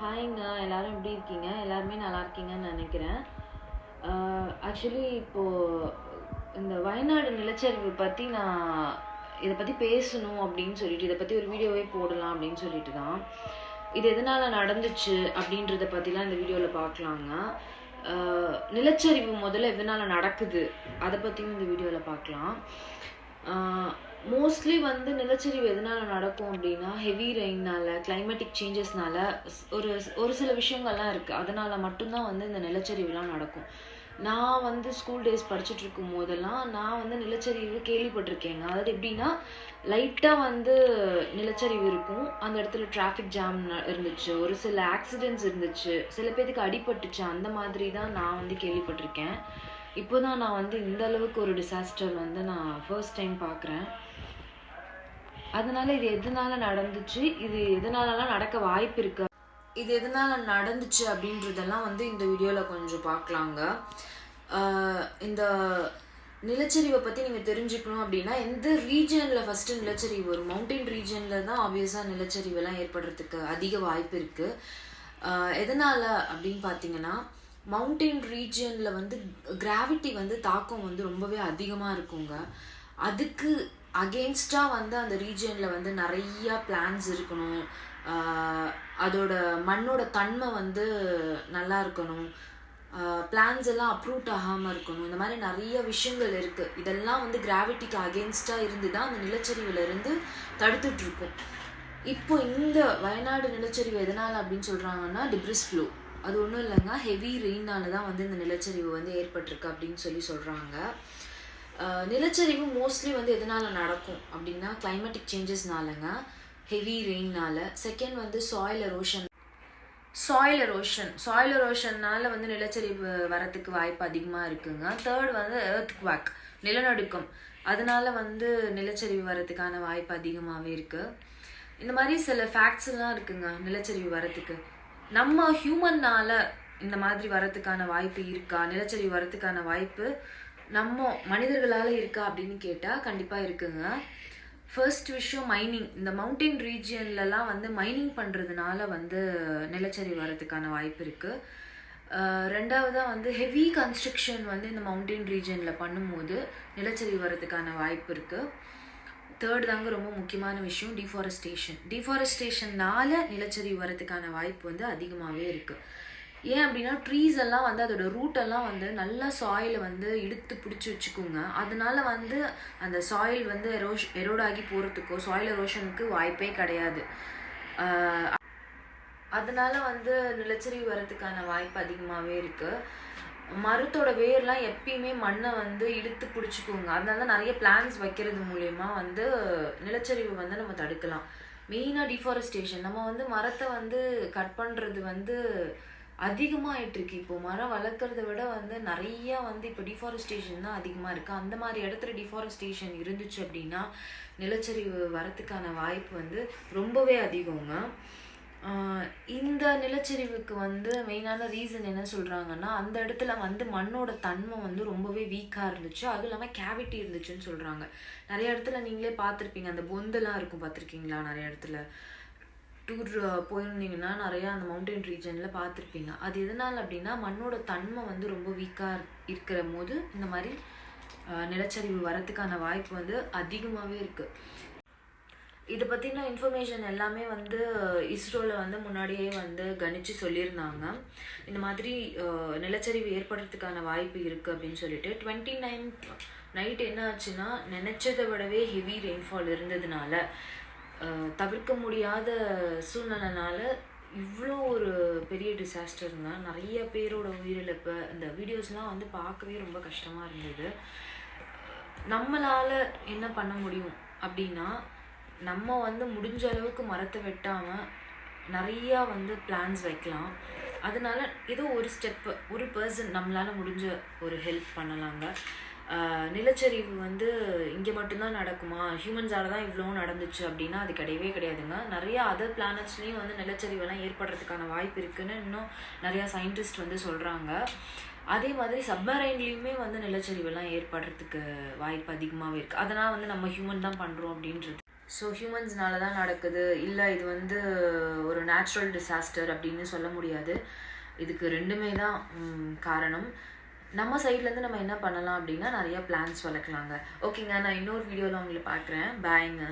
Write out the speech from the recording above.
ஹாய்ங்க எல்லாரும் எப்படி இருக்கீங்க? எல்லாருமே நல்லா இருக்கீங்கன்னு நினைக்கிறேன். ஆக்சுவலி இப்போது இந்த வயநாடு நிலச்சரிவு பற்றி நான் இதை பற்றி பேசணும் அப்படின்னு சொல்லிட்டு இதை பற்றி ஒரு வீடியோவே போடலாம் அப்படின்னு சொல்லிட்டு தான். இது எதனால் நடந்துச்சு அப்படின்றத பற்றிலாம் இந்த வீடியோவில் பார்க்கலாங்க. நிலச்சரிவு முதல்ல எதனால் நடக்குது? அதை பற்றியும் இந்த வீடியோவில் பார்க்கலாம். மோஸ்ட்லி வந்து நிலச்சரிவு எதனால நடக்கும் அப்படின்னா ஹெவி ரெயின்னால கிளைமேட்டிக் சேஞ்சஸ்னால ஒரு ஒரு சில விஷயங்கள்லாம் இருக்குது அதனால மட்டும்தான் வந்து இந்த நிலச்சரிவுலாம் நடக்கும். நான் வந்து ஸ்கூல் டேஸ் படிச்சுட்டு இருக்கும் போதெல்லாம் நான் வந்து நிலச்சரிவு கேள்விப்பட்டிருக்கேங்க. அதாவது எப்படின்னா லைட்டாக வந்து நிலச்சரிவு இருக்கும். அந்த இடத்துல டிராஃபிக் ஜாம் இருந்துச்சு. ஒரு சில ஆக்சிடென்ட்ஸ் இருந்துச்சு. சில பேத்துக்கு அடிபட்டுச்சு. அந்த மாதிரி தான் நான் வந்து கேள்விப்பட்டிருக்கேன். இப்போ தான் நான் வந்து இந்த அளவுக்கு ஒரு டிசாஸ்டர் வந்து நான் ஃபர்ஸ்ட் டைம் பார்க்குறேன். அதனால இது எதனால நடந்துச்சு? இது எதனாலலாம் நடக்க வாய்ப்பு இருக்கு இது எதனால நடந்துச்சு அப்படின்றதெல்லாம் வந்து இந்த வீடியோவில் கொஞ்சம் பார்க்கலாங்க. இந்த நிலச்சரிவை பற்றி நீங்கள் தெரிஞ்சுக்கணும் அப்படின்னா எந்த ரீஜனில் ஃபஸ்ட்டு நிலச்சரிவு வரும்? மவுண்டைன் ரீஜனில் தான் ஆப்வியஸாக நிலச்சரிவெல்லாம் ஏற்படுறதுக்கு அதிக வாய்ப்பு இருக்குது எதனால் அப்படின்னு பார்த்தீங்கன்னா மவுண்டைன் ரீஜியனில் வந்து கிராவிட்டி வந்து தாக்கம் வந்து ரொம்பவே அதிகமாக இருக்குங்க. அதுக்கு அகெயின்ஸ்டாக வந்து அந்த ரீஜியனில் வந்து நிறையா பிளான்ஸ் இருக்கணும். அதோட மண்ணோட தன்மை வந்து நல்லா இருக்கணும். பிளான்ஸ் எல்லாம் அப்ரூட் ஆகாமல் இருக்கணும். இந்த மாதிரி நிறைய விஷயங்கள் இருக்குது இதெல்லாம் வந்து கிராவிட்டிக்கு அகெயின்ஸ்டாக இருந்து தான் அந்த நிலச்சரிவுல இருந்து இப்போ இந்த வயநாடு நிலச்சரிவு எதனால் அப்படின்னு சொல்கிறாங்கன்னா டிப்ரிஸ் ஃப்ளோ அது ஒன்றும் இல்லைங்க. ஹெவி ரெயினால தான் வந்து இந்த நிலச்சரிவு வந்து ஏற்பட்டிருக்கு அப்படின்னு சொல்லி சொல்கிறாங்க நிலச்சரிவு மோஸ்ட்லி வந்து எதனால் நடக்கும் அப்படின்னா கிளைமேட்டிக் சேஞ்சஸ்னாலங்க ஹெவி ரெயின்னால் செகண்ட் வந்து soil erosion soil erosion soil எரோஷன்னால் வந்து நிலச்சரிவு வரத்துக்கு வாய்ப்பு அதிகமாக இருக்குங்க. தேர்ட் வந்து எர்த் குவாக் நிலநடுக்கம். அதனால வந்து நிலச்சரிவு வரதுக்கான வாய்ப்பு அதிகமாகவே இருக்குது இந்த மாதிரி சில ஃபேக்ட்ஸ்லாம் இருக்குங்க நிலச்சரிவு வரத்துக்கு நம்ம ஹியூமன்னால் இந்த மாதிரி வரத்துக்கான வாய்ப்பு இருக்கா? நிலச்சரிவு வரத்துக்கான வாய்ப்பு நம்ம மனிதர்களால் இருக்கா அப்படின்னு கேட்டால் கண்டிப்பாக இருக்குங்க. ஃபர்ஸ்ட் விஷயம் மைனிங் இந்த மவுண்டைன் ரீஜியன்லலாம் வந்து மைனிங் பண்ணுறதுனால வந்து நிலச்சரி வர்றதுக்கான வாய்ப்பு இருக்குது ரெண்டாவதாக வந்து ஹெவி கன்ஸ்ட்ரக்ஷன் வந்து இந்த மவுண்டைன் ரீஜனில் பண்ணும்போது நிலச்சரி வர்றதுக்கான வாய்ப்பு இருக்குது தேர்ட் தாங்க ரொம்ப முக்கியமான விஷயம் டிஃபாரஸ்டேஷன் டிஃபாரஸ்டேஷன்னால் நிலச்சரி வரதுக்கான வாய்ப்பு வந்து அதிகமாகவே இருக்குது ஏன் அப்படின்னா ட்ரீஸ் எல்லாம் வந்து அதோட ரூட் எல்லாம் வந்து நல்லா சாயிலை வந்து இழுத்து பிடிச்சி வச்சுக்கோங்க. அதனால வந்து அந்த சாயில் வந்து எரோஷ் எரோடாகி போகிறதுக்கோ சாயில் எரோஷனுக்கு வாய்ப்பே கிடையாது. அதனால வந்து நிலச்சரிவு வரதுக்கான வாய்ப்பு அதிகமாகவே இருக்குது மரத்தோட வேர்லாம் எப்பயுமே மண்ணை வந்து இழுத்து பிடிச்சிக்குங்க. அதனால தான் நிறைய பிளான்ஸ் வைக்கிறது மூலயமா வந்து நிலச்சரிவு வந்து நம்ம தடுக்கலாம். மெயினாக டிஃபாரஸ்டேஷன் நம்ம வந்து மரத்தை வந்து கட் பண்ணுறது வந்து அதிகமாகிட்டு இருக்கு இப்போ மரம் வளர்க்குறத விட வந்து நிறையா வந்து இப்போ டிஃபாரஸ்டேஷன் தான் அதிகமாக இருக்குது அந்த மாதிரி இடத்துல டிஃபாரஸ்டேஷன் இருந்துச்சு அப்படின்னா நிலச்சரிவு வரத்துக்கான வாய்ப்பு வந்து ரொம்பவே அதிகங்க இந்த நிலச்சரிவுக்கு வந்து மெயினான ரீசன் என்ன சொல்கிறாங்கன்னா அந்த இடத்துல வந்து மண்ணோட தன்மை வந்து ரொம்பவே வீக்காக இருந்துச்சு. அதுவும் இல்லாமல் கேவிட்டி இருந்துச்சுன்னு சொல்கிறாங்க நிறைய இடத்துல நீங்களே பார்த்துருப்பீங்க. அந்த பொந்தெல்லாம் இருக்கும் பார்த்துருக்கீங்களா? நிறைய இடத்துல. டூர் போயிருந்தீங்கன்னா நிறையா அந்த மவுண்டன் ரீஜனில் பார்த்துருப்பீங்க. அது எதனால் அப்படின்னா மண்ணோட தன்மை வந்து ரொம்ப வீக்காக இருக்கிற போது இந்த மாதிரி நிலச்சரிவு வரத்துக்கான வாய்ப்பு வந்து அதிகமாகவே இருக்குது இதை பற்றின இன்ஃபர்மேஷன் எல்லாமே வந்து இஸ்ரோவில் வந்து முன்னாடியே வந்து கணிச்சு சொல்லியிருந்தாங்க. இந்த மாதிரி நிலச்சரிவு ஏற்படுறதுக்கான வாய்ப்பு இருக்குது அப்படின்னு சொல்லிட்டு. டுவெண்ட்டி நைன்த் நைட் என்ன ஆச்சுன்னா நினச்சதை விடவே ஹெவி ரெயின்ஃபால் இருந்ததுனால. தவிர்க்க முடியாத சூழ்நிலைனால இவ்வளோ ஒரு பெரிய டிசாஸ்டருங்க நிறைய பேரோட உயிரிழப்பு இந்த வீடியோஸ்லாம் வந்து பார்க்கவே ரொம்ப கஷ்டமாக இருந்தது. நம்மளால் என்ன பண்ண முடியும் அப்படின்னா நம்ம வந்து முடிஞ்ச அளவுக்கு மரத்தை வெட்டாமல் நிறையா வந்து பிளான்ஸ் வைக்கலாம். அதனால ஏதோ ஒரு ஸ்டெப்பு ஒரு பர்சன் நம்மளால் முடிஞ்ச ஒரு ஹெல்ப் பண்ணலாங்க. நிலச்சரிவு வந்து இங்கே மட்டும்தான் நடக்குமா? ஹியூமன்ஸால தான் இவ்வளோ நடந்துச்சு அப்படின்னா அது கிடையவே கிடையாதுங்க. நிறைய அதர் பிளானட்ஸ்லேயும் வந்து நிலச்சரிவெல்லாம் ஏற்படுறதுக்கான வாய்ப்பு இருக்குன்னு இன்னும் நிறையா சயின்டிஸ்ட் வந்து சொல்கிறாங்க அதே மாதிரி சப்மரைன்லேயுமே வந்து நிலச்சரிவெல்லாம் ஏற்படுறதுக்கு வாய்ப்பு அதிகமாகவே இருக்குது அதனால் வந்து நம்ம ஹியூமன் தான் பண்ணுறோம் அப்படின்றது. ஸோ ஹியூமன்ஸ்னால தான் நடக்குது. இல்லை இது வந்து ஒரு நேச்சுரல் டிசாஸ்டர் அப்படின்னு சொல்ல முடியாது. இதுக்கு ரெண்டுமே தான் காரணம். நம்ம சைட்லேருந்து நம்ம என்ன பண்ணலாம் அப்படின்னா நிறைய பிளான்ஸ் வளர்க்கலாங்க. ஓகேங்க நான் இன்னொரு வீடியோவில் உங்களை பார்க்குறேன். பாய்ங்க